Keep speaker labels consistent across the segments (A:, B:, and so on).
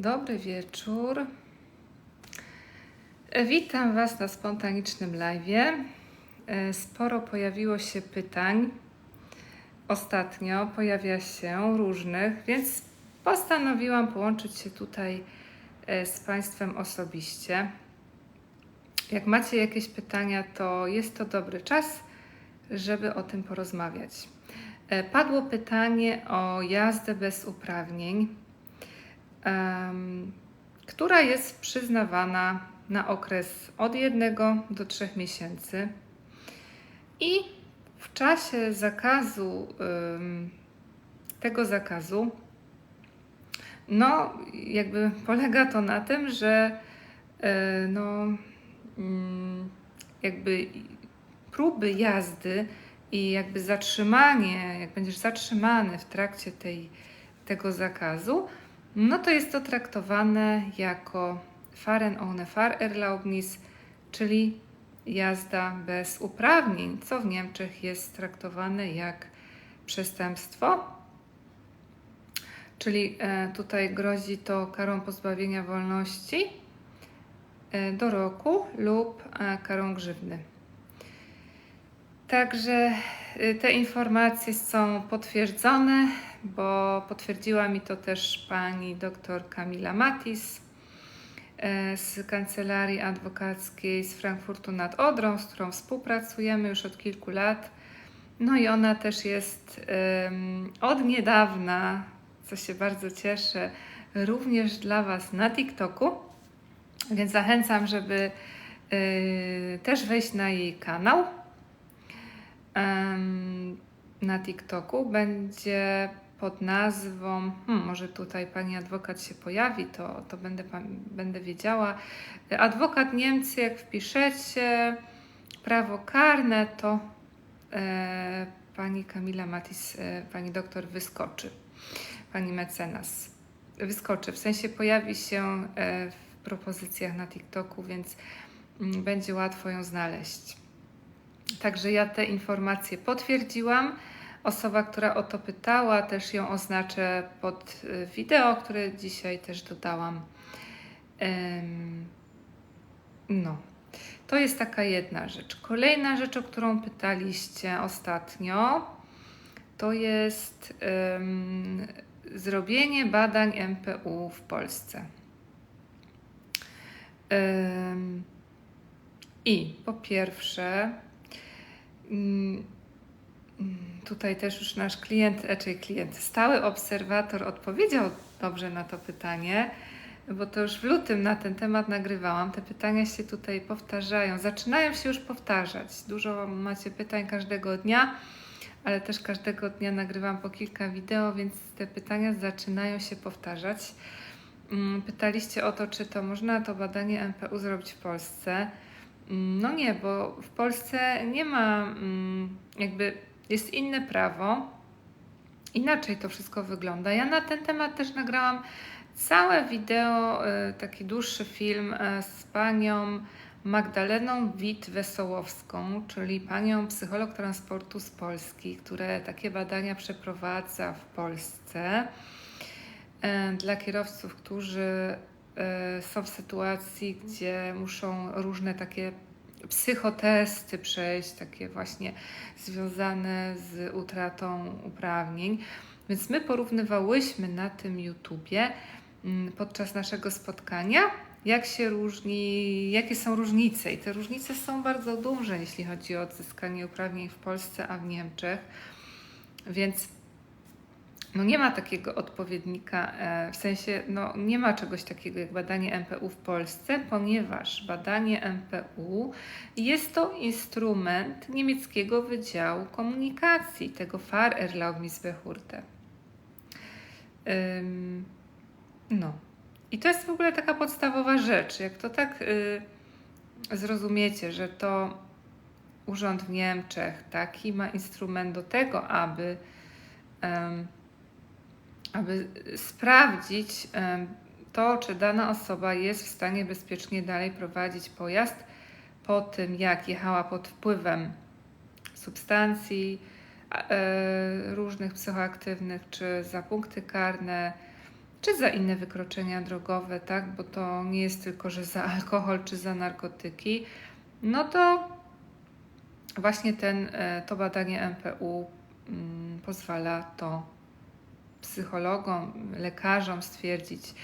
A: Dobry wieczór. Witam Was na spontanicznym live'ie. E, Sporo pojawiło się pytań. Ostatnio pojawia się różnych, więc postanowiłam połączyć się tutaj e, z Państwem osobiście. Jak macie jakieś pytania, to jest to dobry czas, żeby o tym porozmawiać. E, Padło pytanie o jazdę bez uprawnień która jest przyznawana na okres od jednego do trzech miesięcy. I w czasie zakazu, tego zakazu, no, jakby polega to na tym, że e, no, mm, jakby próby jazdy i jakby zatrzymanie, jak będziesz zatrzymany w trakcie tej, tego zakazu, no to jest to traktowane jako Fahren ohne Fahrerlaubnis, czyli jazda bez uprawnień, co w Niemczech jest traktowane jak przestępstwo. Czyli e, tutaj grozi to karą pozbawienia wolności e, do roku lub e, karą grzywny. Także te informacje są potwierdzone, bo potwierdziła mi to też pani dr Kamila Matis e, z kancelarii adwokackiej z Frankfurtu nad Odrą, z którą współpracujemy już od kilku lat. No i ona też jest em, od niedawna, co się bardzo cieszę, również dla Was na TikToku. Więc zachęcam, żeby y, też wejść na jej kanał em, na TikToku. Będzie pod nazwą, hmm, może tutaj pani adwokat się pojawi, to, to będę, będę wiedziała. Adwokat Niemcy, jak wpiszecie prawo karne, to e, pani Kamila Matis, e, pani doktor wyskoczy, pani mecenas. Wyskoczy, w sensie pojawi się e, w propozycjach na TikToku, więc mm, będzie łatwo ją znaleźć. Także ja te informacje potwierdziłam. Osoba, która o to pytała, też ją oznaczę pod y, wideo, które dzisiaj też dodałam. No, to jest taka jedna rzecz. Kolejna rzecz, o którą pytaliście ostatnio, to jest em, zrobienie badań MPU w Polsce. Em, I po pierwsze, mm, Tutaj też już nasz klient, raczej klient, stały obserwator odpowiedział dobrze na to pytanie, bo to już w lutym na ten temat nagrywałam. Te pytania się tutaj powtarzają, zaczynają się już powtarzać. Dużo macie pytań każdego dnia, ale też każdego dnia nagrywam po kilka wideo, więc te pytania zaczynają się powtarzać. Mm, Pytaliście o to, czy to można to badanie MPU zrobić w Polsce. Mm, No nie, bo w Polsce nie ma, mm, jakby jest inne prawo, inaczej to wszystko wygląda. Ja na ten temat też nagrałam całe wideo, y, taki dłuższy film y, z panią Magdaleną Wit-Wesołowską, czyli panią psycholog transportu z Polski, które takie badania przeprowadza w Polsce e, dla kierowców, którzy są w sytuacji, gdzie muszą różne takie psychotesty przejść, takie właśnie związane z utratą uprawnień. Więc my porównywałyśmy na tym YouTubie mm, podczas naszego spotkania, jak się różni, jakie są różnice. I te różnice są bardzo duże, jeśli chodzi o odzyskanie uprawnień w Polsce, a w Niemczech. Więc no nie ma takiego odpowiednika, e, w sensie no nie ma czegoś takiego jak badanie MPU w Polsce, ponieważ badanie MPU jest to instrument niemieckiego Wydziału Komunikacji, tego Fahrerlaubnisbehörde. Ym, No. I to jest w ogóle taka podstawowa rzecz. Jak to tak y, zrozumiecie, że to urząd w Niemczech taki ma instrument do tego, aby aby sprawdzić to, czy dana osoba jest w stanie bezpiecznie dalej prowadzić pojazd po tym, jak jechała pod wpływem substancji e, różnych psychoaktywnych, czy za punkty karne, czy za inne wykroczenia drogowe, tak? Bo to nie jest tylko, że za alkohol czy za narkotyki, no to właśnie ten, e, to badanie MPU mm, pozwala to psychologom, lekarzom stwierdzić.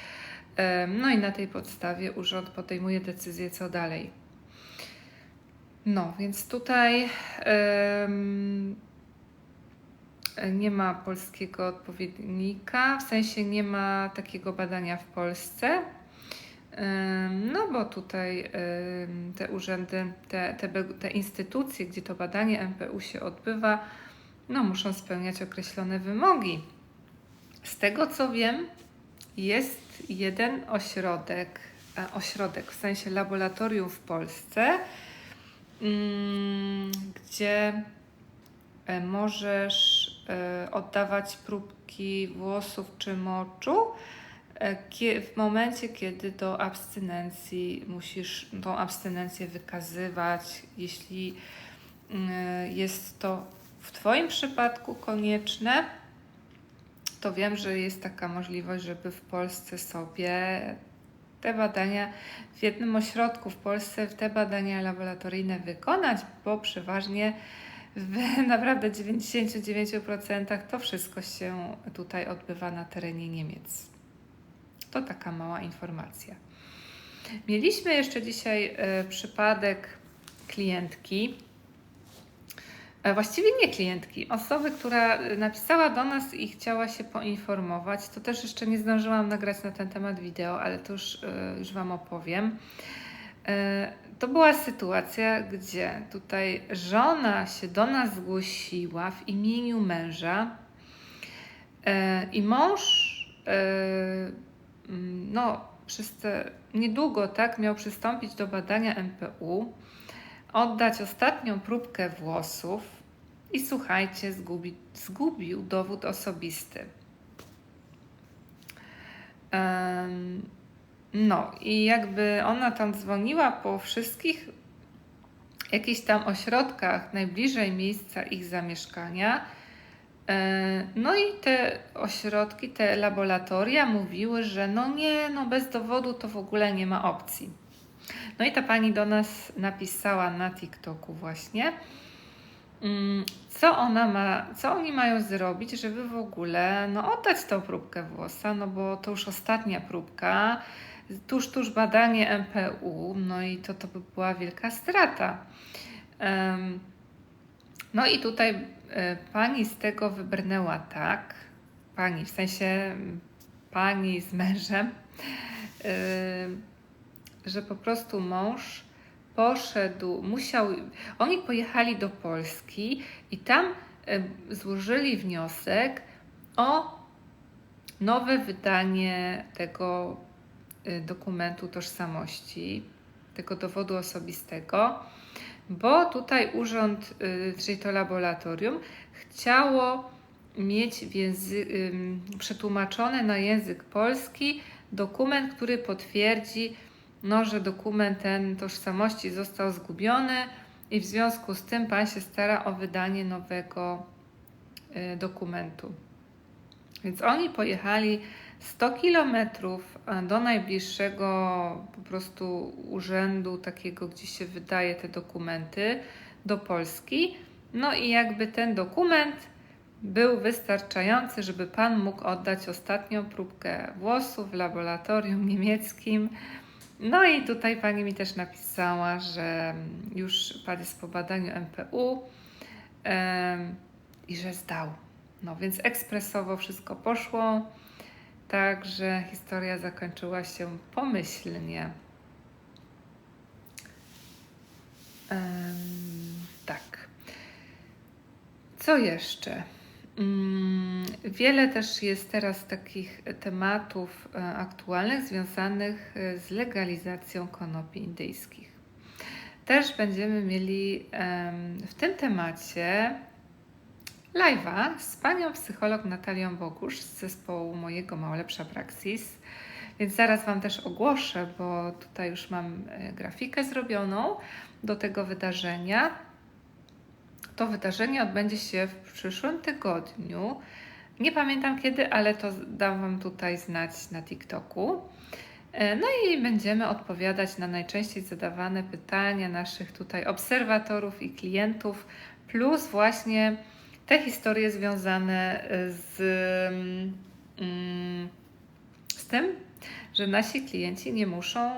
A: No i na tej podstawie urząd podejmuje decyzję, co dalej. No, więc tutaj em, nie ma polskiego odpowiednika, w sensie nie ma takiego badania w Polsce. No bo tutaj te urzędy, te, te, te instytucje, gdzie to badanie MPU się odbywa, no muszą spełniać określone wymogi. Z tego co wiem, jest jeden ośrodek, e, ośrodek w sensie laboratorium w Polsce, mm, gdzie e, możesz e, oddawać próbki włosów czy moczu w momencie, kiedy do abstynencji musisz tą abstynencję wykazywać, jeśli mm, jest to w Twoim przypadku konieczne, to wiem, że jest taka możliwość, żeby w Polsce sobie te badania w jednym ośrodku w Polsce te badania laboratoryjne wykonać, bo przeważnie w naprawdę 99% to wszystko się tutaj odbywa na terenie Niemiec. To taka mała informacja. Mieliśmy jeszcze dzisiaj e, przypadek klientki, Właściwie nie klientki, osoby, która e, napisała do nas i chciała się poinformować. To też jeszcze nie zdążyłam nagrać na ten temat wideo, ale to już, e, już Wam opowiem. E, To była sytuacja, gdzie tutaj żona się do nas zgłosiła w imieniu męża e, i mąż e, no, przez te niedługo tak miał przystąpić do badania MPU oddać ostatnią próbkę włosów i słuchajcie, zgubi, zgubił dowód osobisty. No i jakby ona tam dzwoniła po wszystkich jakichś tam ośrodkach najbliżej miejsca ich zamieszkania. E, No i te ośrodki, te laboratoria mówiły, że no nie, no bez dowodu to w ogóle nie ma opcji. No i ta pani do nas napisała na TikToku właśnie, mm, co ona ma, co oni mają zrobić, żeby w ogóle no, oddać tą próbkę włosa, no bo to już ostatnia próbka, tuż, tuż badanie MPU, no i to, to by była wielka strata. No i tutaj e, pani z tego wybrnęła tak, pani, w sensie pani z mężem, że po prostu mąż poszedł, musiał, oni pojechali do Polski i tam e, złożyli wniosek o nowe wydanie tego e, dokumentu tożsamości, tego dowodu osobistego, bo tutaj urząd, e, czyli to laboratorium, chciało mieć przetłumaczony na język polski dokument, który potwierdzi, no, że dokument ten tożsamości został zgubiony i w związku z tym pan się stara o wydanie nowego y, dokumentu. Więc oni pojechali 100 kilometrów do najbliższego po prostu urzędu takiego, gdzie się wydaje te dokumenty do Polski. No i jakby ten dokument był wystarczający, żeby pan mógł oddać ostatnią próbkę włosów w laboratorium niemieckim. No i tutaj pani mi też napisała, że już pan jest po badaniu MPU em, i że zdał. No więc ekspresowo wszystko poszło, także historia zakończyła się pomyślnie. Em, tak. Co jeszcze? Mm, Wiele też jest teraz takich tematów e, aktualnych związanych e, z legalizacją konopi indyjskich. Też będziemy mieli w tym temacie live'a z panią psycholog Natalią Bogusz z zespołu mojego Małolepsza Praxis. Więc zaraz Wam też ogłoszę, bo tutaj już mam e, grafikę zrobioną do tego wydarzenia. To wydarzenie odbędzie się w przyszłym tygodniu Nie pamiętam kiedy, ale to dam Wam tutaj znać na TikToku. E, No i będziemy odpowiadać na najczęściej zadawane pytania naszych tutaj obserwatorów i klientów, plus właśnie te historie związane z, mm, z tym, że nasi klienci nie muszą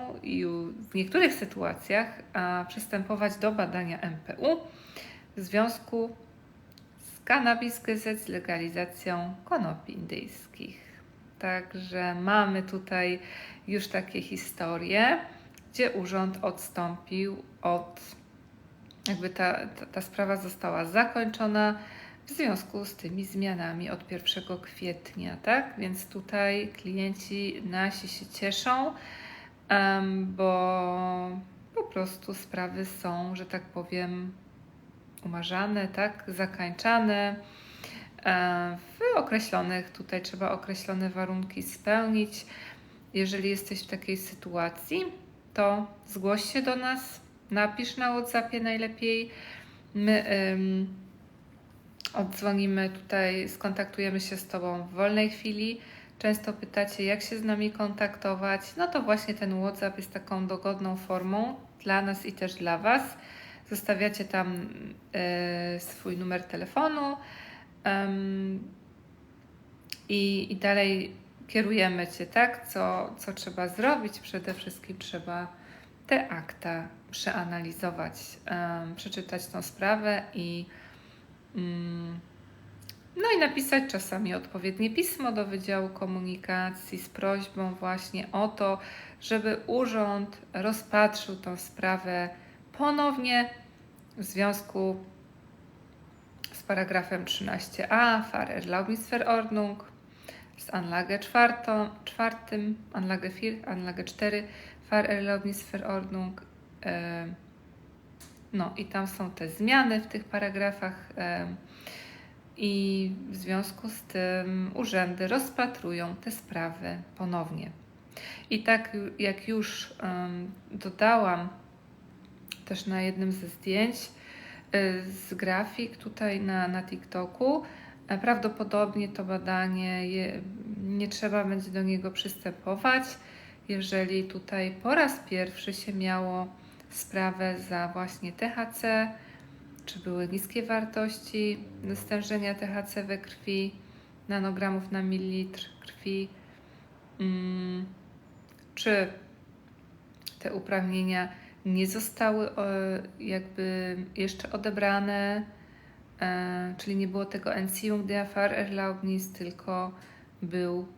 A: w niektórych sytuacjach przystępować do badania MPU w związku Cannabis Gazette z legalizacją konopi indyjskich. Także mamy tutaj już takie historie, gdzie urząd odstąpił od, jakby ta, ta, ta sprawa została zakończona w związku z tymi zmianami od 1 kwietnia, tak? Więc tutaj klienci nasi się cieszą, bo po prostu sprawy są, że tak powiem, umarzane, tak? Zakańczane. E, W określonych, tutaj trzeba określone warunki spełnić. Jeżeli jesteś w takiej sytuacji, to zgłoś się do nas, napisz na WhatsAppie najlepiej. My ym, oddzwonimy tutaj, skontaktujemy się z Tobą w wolnej chwili. Często pytacie, jak się z nami kontaktować. No to właśnie ten WhatsApp jest taką dogodną formą dla nas i też dla Was. Zostawiacie tam y, swój numer telefonu i, i dalej kierujemy Cię, tak? Co, co trzeba zrobić? Przede wszystkim trzeba te akta przeanalizować, przeczytać tą sprawę i mm, no i napisać czasami odpowiednie pismo do Wydziału Komunikacji z prośbą właśnie o to, żeby urząd rozpatrzył tą sprawę ponownie w związku z paragrafem 13a Fahrerlaubnisverordnung z Anlage 4, czwartym, Anlage 4, Anlage 4 Fahrerlaubnisverordnung. E, No i tam są te zmiany w tych paragrafach e, i w związku z tym urzędy rozpatrują te sprawy ponownie. I tak jak już dodałam też na jednym ze zdjęć y, z grafik tutaj na, na TikToku, prawdopodobnie to badanie je, nie trzeba będzie do niego przystępować, jeżeli tutaj po raz pierwszy się miało sprawę za właśnie THC, czy były niskie wartości stężenia THC we krwi, nanogramów na mililitr krwi, mm, czy te uprawnienia nie zostały e, jakby jeszcze odebrane, e, czyli nie było tego Entziehung der Fahrerlaubnis, tylko był,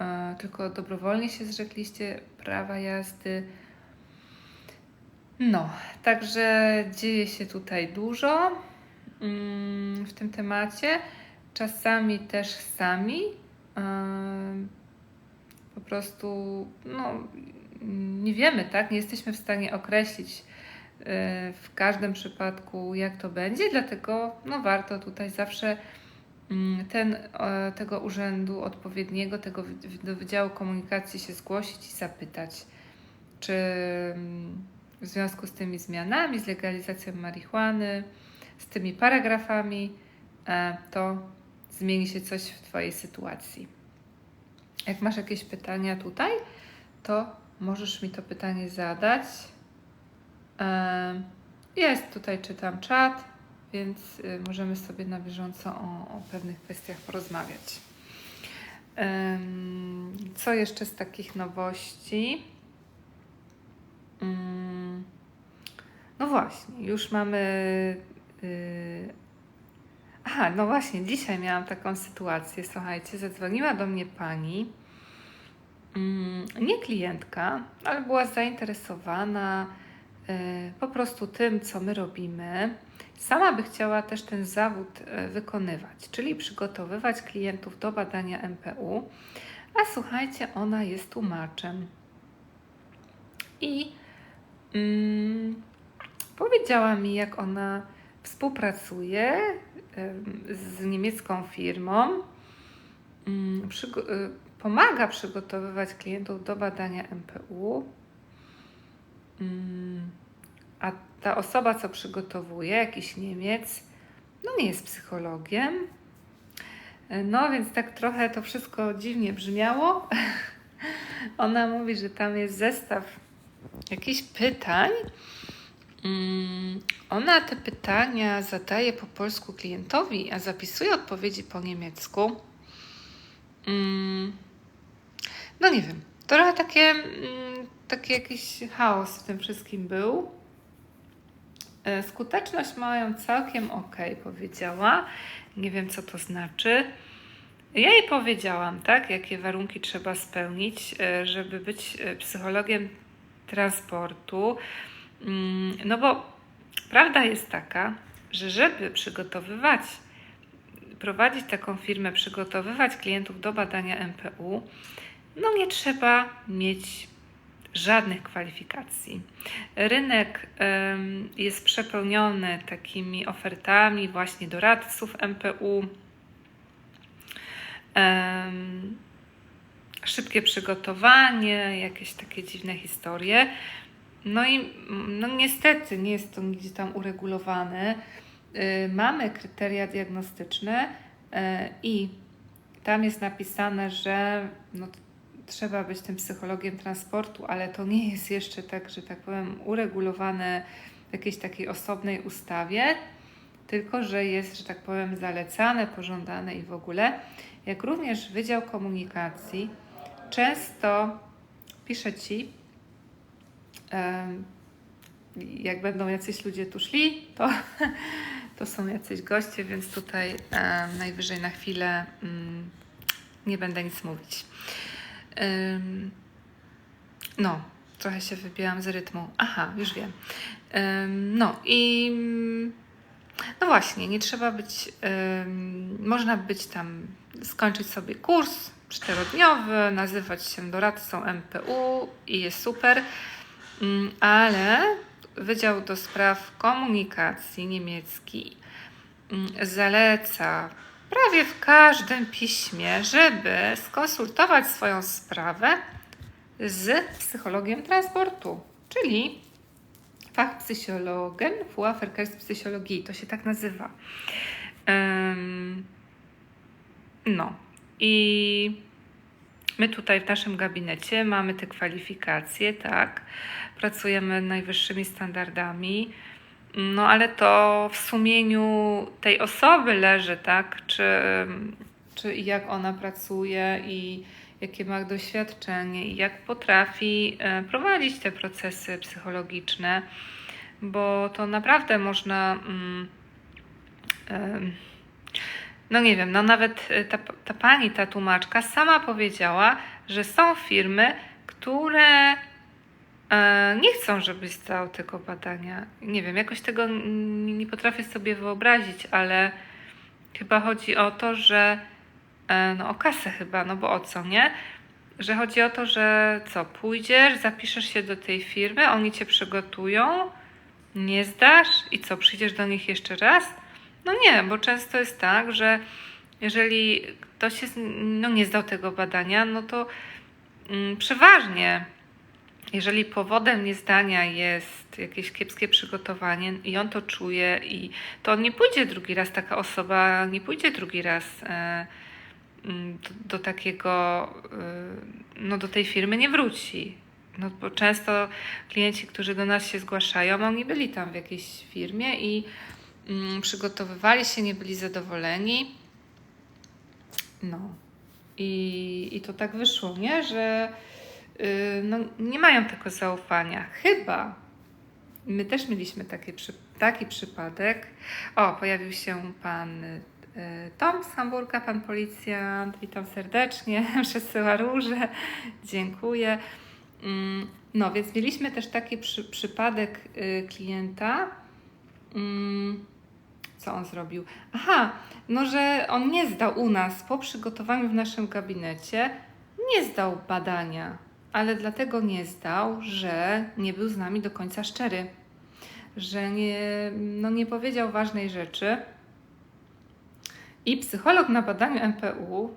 A: e, tylko dobrowolnie się zrzekliście prawa jazdy. No, także dzieje się tutaj dużo mm, w tym temacie. Czasami też sami po prostu no, nie wiemy, tak? Nie jesteśmy w stanie określić y, w każdym przypadku, jak to będzie, dlatego no, warto tutaj zawsze mm, ten, tego urzędu odpowiedniego, tego do Wydziału Komunikacji się zgłosić i zapytać, czy mm, w związku z tymi zmianami, z legalizacją marihuany, z tymi paragrafami, e, to zmieni się coś w Twojej sytuacji. Jak masz jakieś pytania tutaj, to możesz mi to pytanie zadać. Jest tutaj czytam czat, więc y, możemy sobie na bieżąco o, o pewnych kwestiach porozmawiać. Co jeszcze z takich nowości? Mm, No właśnie, już mamy. y, Aha, no właśnie, dzisiaj miałam taką sytuację. Słuchajcie, zadzwoniła do mnie pani, nie klientka, ale była zainteresowana y, po prostu tym, co my robimy. Sama by chciała też ten zawód y, wykonywać, czyli przygotowywać klientów do badania MPU. A słuchajcie, ona jest tłumaczem. I mm, powiedziała mi, jak ona współpracuje em, z niemiecką firmą, mm, przygo- y, pomaga przygotowywać klientów do badania MPU. Mm, A ta osoba, co przygotowuje, jakiś Niemiec, no nie jest psychologiem. No więc tak trochę to wszystko dziwnie brzmiało. Ona mówi, że tam jest zestaw jakichś pytań. Mm, ona te pytania zadaje po polsku klientowi, a zapisuje odpowiedzi po niemiecku. Mm, no nie wiem, trochę takie, mm, taki jakiś chaos w tym wszystkim był. E, skuteczność mają całkiem ok, powiedziała. Nie wiem, co to znaczy. Ja jej powiedziałam, tak, jakie warunki trzeba spełnić, e, żeby być e, psychologiem transportu. Mm, no bo prawda jest taka, że żeby przygotowywać, prowadzić taką firmę, przygotowywać klientów do badania MPU, no nie trzeba mieć żadnych kwalifikacji. Rynek jest przepełniony takimi ofertami właśnie doradców MPU. Szybkie przygotowanie, jakieś takie dziwne historie. No i no niestety nie jest to nigdzie tam uregulowane. Y, mamy kryteria diagnostyczne y, i tam jest napisane, że no, trzeba być tym psychologiem transportu, ale to nie jest jeszcze tak, że tak powiem, uregulowane w jakiejś takiej osobnej ustawie, tylko że jest, że tak powiem, zalecane, pożądane i w ogóle. Jak również Wydział Komunikacji często pisze Ci, jak będą jacyś ludzie tu szli, to, to są jacyś goście, więc tutaj najwyżej na chwilę mm, nie będę nic mówić. No, trochę się wybiłam z rytmu. Aha, już wiem. No i no właśnie, nie trzeba być, można być tam, skończyć sobie kurs czterodniowy, nazywać się doradcą MPU i jest super, ale Wydział do Spraw Komunikacji niemiecki zaleca prawie w każdym piśmie, żeby skonsultować swoją sprawę z psychologiem transportu, czyli Fachpsychologen Vorverkehrs Psychologii, to się tak nazywa. Um, no i my tutaj w naszym gabinecie mamy te kwalifikacje, tak, pracujemy najwyższymi standardami. No ale to w sumieniu tej osoby leży, tak? Czy, czy jak ona pracuje i jakie ma doświadczenie i jak potrafi e, prowadzić te procesy psychologiczne, bo to naprawdę można. Mm, no nie wiem, no nawet ta, ta pani, ta tłumaczka sama powiedziała, że są firmy, które E, nie chcą, żebyś zdał tego badania. Nie wiem, jakoś tego nie potrafię sobie wyobrazić, ale chyba chodzi o to, że e, no o kasę chyba, no bo o co, nie? Że chodzi o to, że co, pójdziesz, zapiszesz się do tej firmy, oni cię przygotują, nie zdasz i co, przyjdziesz do nich jeszcze raz? No nie, bo często jest tak, że jeżeli ktoś jest, no nie zdał tego badania, no to mm, przeważnie jeżeli powodem niezdania jest jakieś kiepskie przygotowanie i on to czuje, i to on nie pójdzie drugi raz, taka osoba nie pójdzie drugi raz e, mm, do, do, takiego, e, no do tej firmy nie wróci. No bo często klienci, którzy do nas się zgłaszają, oni byli tam w jakiejś firmie i mm, przygotowywali się, nie byli zadowoleni. No. I, I to tak wyszło, nie? Że no, nie mają tego zaufania. Chyba my też mieliśmy taki, taki przypadek. O, pojawił się pan y, Tom z Hamburga, pan policjant. Witam serdecznie, przesyła róże, dziękuję. Mm, no, więc mieliśmy też taki przy, przypadek y, klienta. Mm, co on zrobił? Aha, no, że on nie zdał u nas po przygotowaniu w naszym gabinecie, nie zdał badania ale dlatego nie zdał, że nie był z nami do końca szczery, że nie, no nie powiedział ważnej rzeczy. I psycholog na badaniu MPU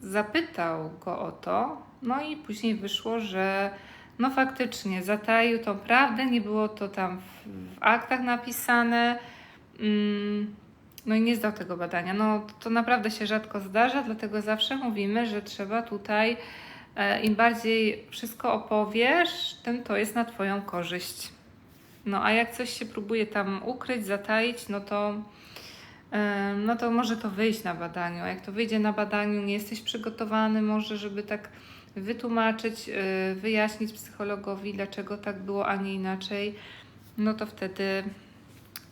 A: zapytał go o to, no i później wyszło, że no faktycznie zataił tą prawdę, nie było to tam w, w aktach napisane. Mm, no i nie zdał tego badania. No to naprawdę się rzadko zdarza, dlatego zawsze mówimy, że trzeba tutaj im bardziej wszystko opowiesz, tym to jest na Twoją korzyść. No a jak coś się próbuje tam ukryć, zataić, no to, e, no to może to wyjść na badaniu. A jak to wyjdzie na badaniu, nie jesteś przygotowany może, żeby tak wytłumaczyć, e, wyjaśnić psychologowi, dlaczego tak było, a nie inaczej, no to wtedy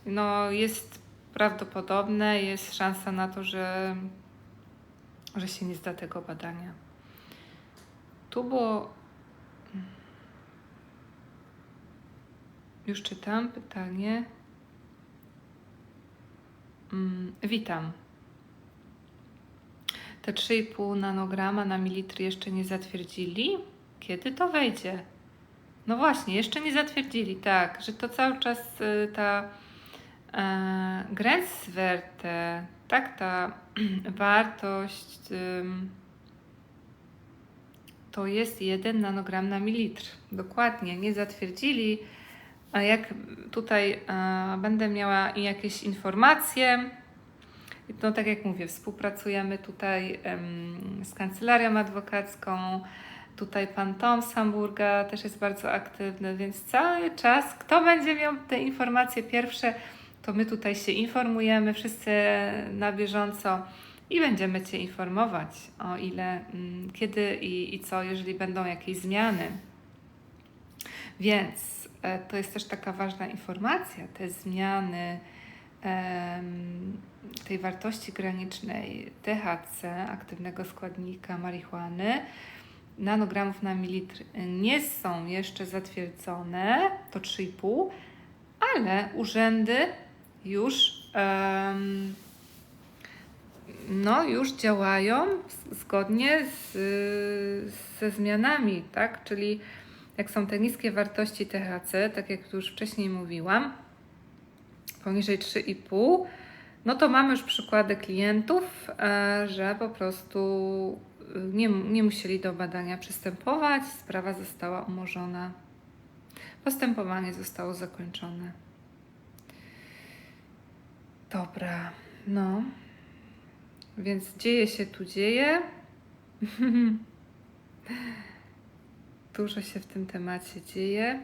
A: no, jest prawdopodobne, jest szansa na to, że, że się nie zda tego badania. Tu było. Już czytam pytanie. Mm, witam. Te 3,5 nanograma na mililitr jeszcze nie zatwierdzili? Kiedy to wejdzie? No właśnie, jeszcze nie zatwierdzili, tak, że to cały czas y, ta e, Grenzwerte, tak, ta wartość ym, to jest 1 nanogram na mililitr. Dokładnie, nie zatwierdzili. A jak tutaj będę miała jakieś informacje, no tak jak mówię, współpracujemy tutaj em, z kancelarią adwokacką, Tutaj pan Tom z Hamburga też jest bardzo aktywny, więc cały czas, kto będzie miał te informacje pierwsze, to my tutaj się informujemy, wszyscy na bieżąco i będziemy Cię informować o ile, mm, kiedy i, i co, jeżeli będą jakieś zmiany. Więc e, to jest też taka ważna informacja, te zmiany tej wartości granicznej THC, aktywnego składnika marihuany, nanogramów na mililitr nie są jeszcze zatwierdzone, to 3,5, ale urzędy już, um, no, już działają zgodnie z, ze zmianami, tak? Czyli jak są te niskie wartości THC, tak jak już wcześniej mówiłam, poniżej 3,5, no to mamy już przykłady klientów, e, że po prostu nie, nie musieli do badania przystępować, sprawa została umorzona. Postępowanie zostało zakończone. Dobra, no. Więc dzieje się tu dzieje. Dużo się w tym temacie dzieje.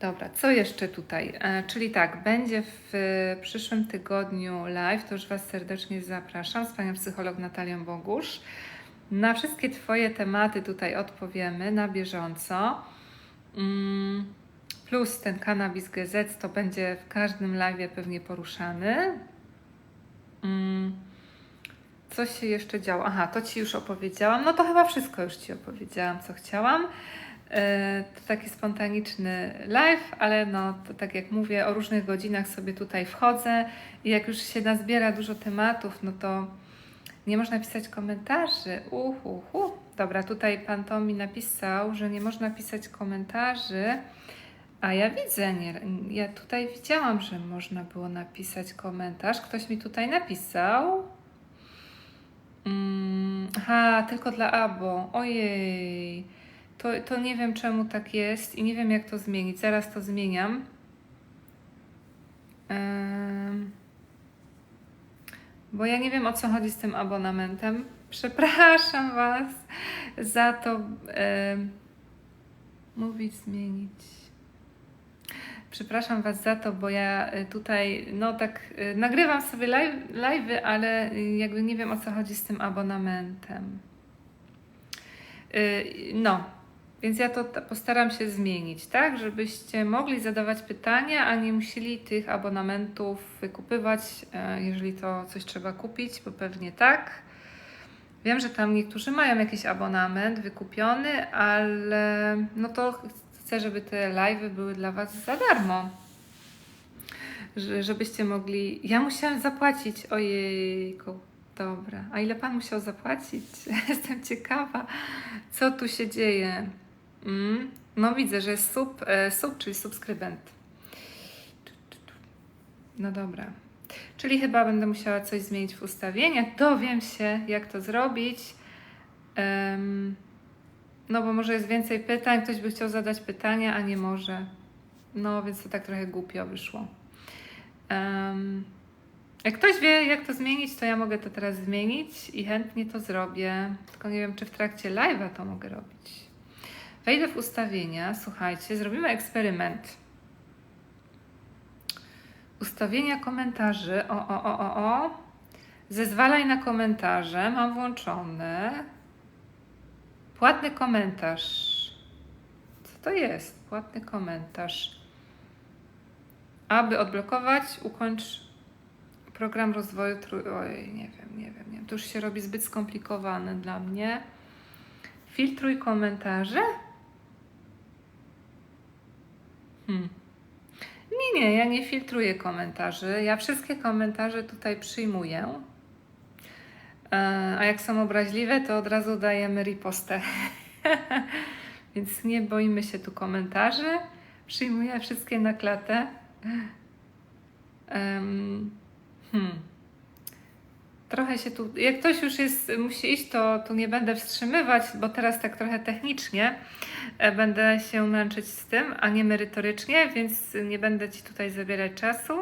A: Dobra, co jeszcze tutaj? E, czyli tak, będzie w przyszłym tygodniu live, to już Was serdecznie zapraszam z Panią psycholog Natalią Bogusz. Na wszystkie Twoje tematy tutaj odpowiemy na bieżąco. Mm, plus ten kanabis GZ to będzie w każdym live pewnie poruszany. Mm, co się jeszcze działo? Aha, to Ci już opowiedziałam. No to chyba wszystko już Ci opowiedziałam, co chciałam. E, to taki spontaniczny live, ale no to tak jak mówię, o różnych godzinach sobie tutaj wchodzę i jak już się nazbiera dużo tematów, no to nie można pisać komentarzy. Uhu, uhu. Dobra, tutaj pan Tom mi napisał, że nie można pisać komentarzy. A ja widzę, nie, ja tutaj widziałam, że można było napisać komentarz. Ktoś mi tutaj napisał. Mm, aha, tylko dla abo. Ojej. To, to nie wiem czemu tak jest i nie wiem jak to zmienić. Zaraz to zmieniam. Um. Bo ja nie wiem o co chodzi z tym abonamentem. Przepraszam Was za to. Yy, mówić, zmienić. Przepraszam Was za to, bo ja e, tutaj, no tak, yy, nagrywam sobie live, ale jakby nie wiem o co chodzi z tym abonamentem. No, więc ja to postaram się zmienić, tak, żebyście mogli zadawać pytania, a nie musieli tych abonamentów wykupywać, e, jeżeli to coś trzeba kupić, bo pewnie tak. Wiem, że tam niektórzy mają jakiś abonament wykupiony, ale no to chcę, żeby te live'y były dla Was za darmo. Żebyście mogli. Ja musiałam zapłacić. Ojejku, dobra. A ile Pan musiał zapłacić? Jestem ciekawa, co tu się dzieje. Mm, no widzę, że jest sub, e, sub, czyli subskrybent. No dobra. Czyli chyba będę musiała coś zmienić w ustawieniach. Dowiem się, jak to zrobić. Um, no bo może jest więcej pytań, ktoś by chciał zadać pytania, a nie może. No więc to tak trochę głupio wyszło. Um, Jak ktoś wie, jak to zmienić, to ja mogę to teraz zmienić i chętnie to zrobię. Tylko nie wiem, czy w trakcie live'a to mogę robić. Wejdę w ustawienia. Słuchajcie, zrobimy eksperyment. Ustawienia komentarzy. O, o, o, o, o. Zezwalaj na komentarze. Mam włączone. Płatny komentarz. Co to jest? Płatny komentarz. Aby odblokować, ukończ program rozwoju. Trój... Oj, nie wiem, nie wiem, nie wiem. To już się robi zbyt skomplikowane dla mnie. Filtruj komentarze? Hmm. Nie, nie, ja nie filtruję komentarzy. Ja wszystkie komentarze tutaj przyjmuję. E, A jak są obraźliwe, to od razu dajemy ripostę. Więc nie boimy się tu komentarzy. Przyjmuję wszystkie na klatę. Em, hmm. Trochę się tu. Jak ktoś już jest, musi iść, to tu nie będę wstrzymywać, bo teraz tak trochę technicznie e, będę się męczyć z tym, a nie merytorycznie, więc nie będę ci tutaj zabierać czasu.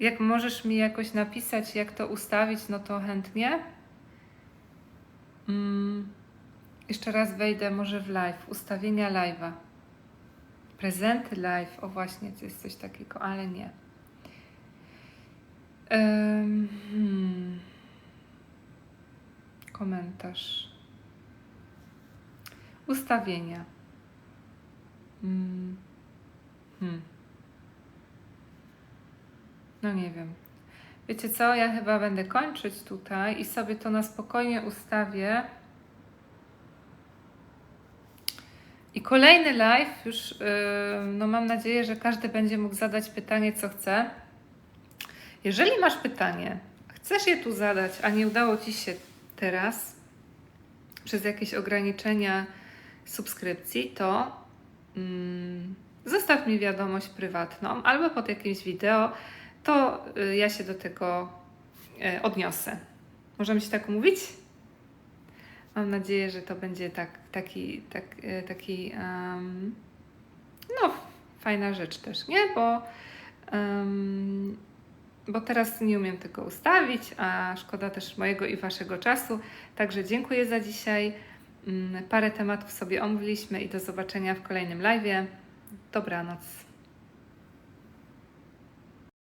A: Jak możesz mi jakoś napisać, jak to ustawić, no to chętnie. Mm. Jeszcze raz wejdę może w live, ustawienia live'a. Prezenty live, o właśnie, to jest coś takiego, ale nie. Hmm. Komentarz. Ustawienia. Mm. Hmm. No nie wiem. Wiecie co? Ja chyba będę kończyć tutaj i sobie to na spokojnie ustawię. I kolejny live, już no mam nadzieję, że każdy będzie mógł zadać pytanie, co chce. Jeżeli masz pytanie, chcesz je tu zadać, a nie udało Ci się teraz przez jakieś ograniczenia subskrypcji, to mm, zostaw mi wiadomość prywatną albo pod jakimś wideo, to y, ja się do tego y, odniosę. Możemy się tak umówić? Mam nadzieję, że to będzie tak, taki, tak, y, taki em, no, fajna rzecz też, nie? Bo em, bo teraz nie umiem tego ustawić, a szkoda też mojego i Waszego czasu. Także dziękuję za dzisiaj. Mm, Parę tematów sobie omówiliśmy i do zobaczenia w kolejnym live. Dobranoc.